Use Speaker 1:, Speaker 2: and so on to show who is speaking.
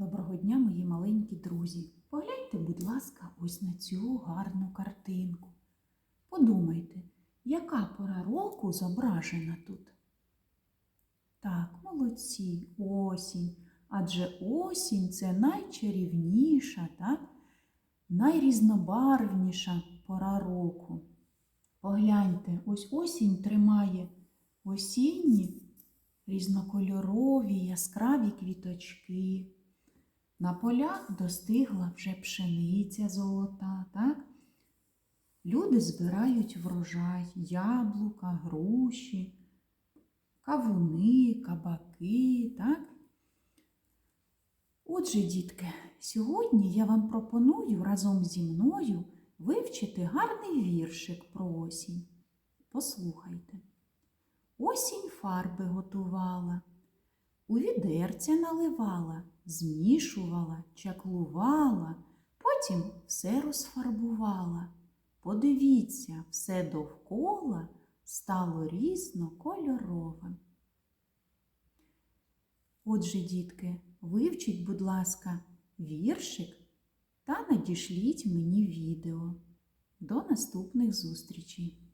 Speaker 1: Доброго дня, мої маленькі друзі. Погляньте, будь ласка, ось на цю гарну картинку. Подумайте, яка пора року зображена тут? Так, молодці, осінь. Адже осінь це найчарівніша, так? найрізнобарвніша пора року. Погляньте, ось осінь тримає осінні різнокольорові яскраві квіточки. На полях достигла вже пшениця золота, так? Люди збирають врожай, яблука, груші, кавуни, кабаки, так? Отже, дітки, сьогодні я вам пропоную разом зі мною вивчити гарний віршик про осінь. Послухайте. Осінь фарби готувала, у відерця наливала, змішувала, чаклувала, потім все розфарбувала. Подивіться, все довкола стало різнокольоровим. Отже, дітки, вивчіть, будь ласка, віршик та надішліть мені відео. До наступних зустрічей!